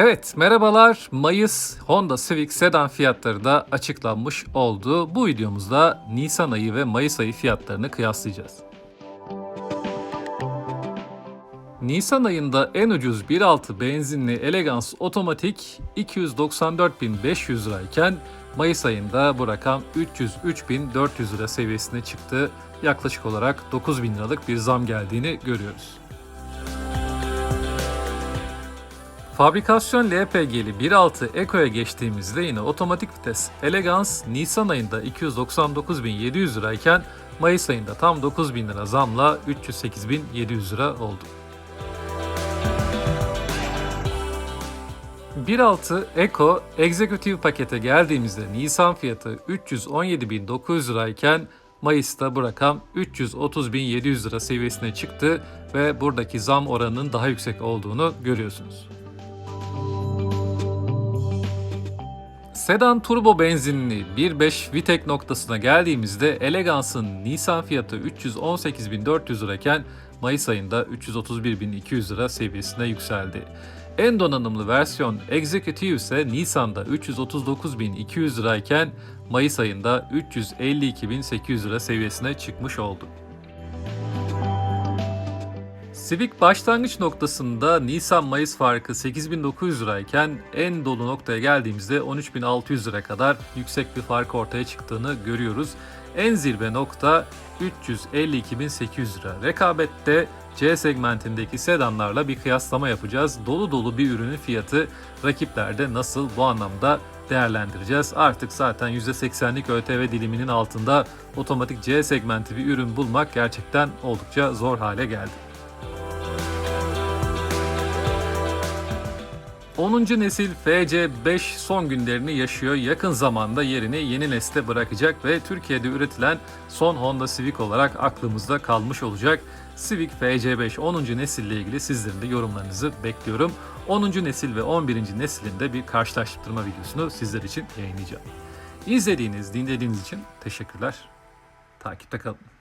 Evet, merhabalar. Mayıs Honda Civic sedan fiyatları da açıklanmış oldu. Bu videomuzda Nisan ayı ve Mayıs ayı fiyatlarını kıyaslayacağız. Nisan ayında en ucuz 1.6 benzinli Elegance otomatik 294.500 lirayken Mayıs ayında bu rakam 303.400 lira seviyesine çıktı. Yaklaşık olarak 9.000 liralık bir zam geldiğini görüyoruz. Fabrikasyon LPG'li 1.6 Eco'ya geçtiğimizde yine otomatik vites Elegance Nisan ayında 299.700 lirayken Mayıs ayında tam 9.000 lira zamla 308.700 lira oldu. 1.6 Eco Executive pakete geldiğimizde Nisan fiyatı 317.900 lirayken Mayıs'ta bu rakam 330.700 lira seviyesine çıktı ve buradaki zam oranının daha yüksek olduğunu görüyorsunuz. Sedan turbo benzinli 1.5 VTEC noktasına geldiğimizde Elegance'ın Nisan fiyatı 318.400 lirayken Mayıs ayında 331.200 lira seviyesine yükseldi. En donanımlı versiyon Executive ise Nisan'da 339.200 lirayken Mayıs ayında 352.800 lira seviyesine çıkmış oldu. Civic başlangıç noktasında Nisan-Mayıs farkı 8900 lirayken en dolu noktaya geldiğimizde 13600 lira kadar yüksek bir fark ortaya çıktığını görüyoruz. En zirve nokta 352.800 lira. Rekabette C segmentindeki sedanlarla bir kıyaslama yapacağız. Dolu dolu bir ürünün fiyatı rakiplerde nasıl bu anlamda değerlendireceğiz. Artık zaten %80'lik ÖTV diliminin altında otomatik C segmenti bir ürün bulmak gerçekten oldukça zor hale geldi. 10. nesil FC5 son günlerini yaşıyor. Yakın zamanda yerini yeni nesle bırakacak ve Türkiye'de üretilen son Honda Civic olarak aklımızda kalmış olacak. Civic FC5 10. nesille ilgili sizlerin de yorumlarınızı bekliyorum. 10. nesil ve 11. neslinde bir karşılaştırma videosunu sizler için yayınlayacağım. İzlediğiniz, dinlediğiniz için teşekkürler. Takipte kalın.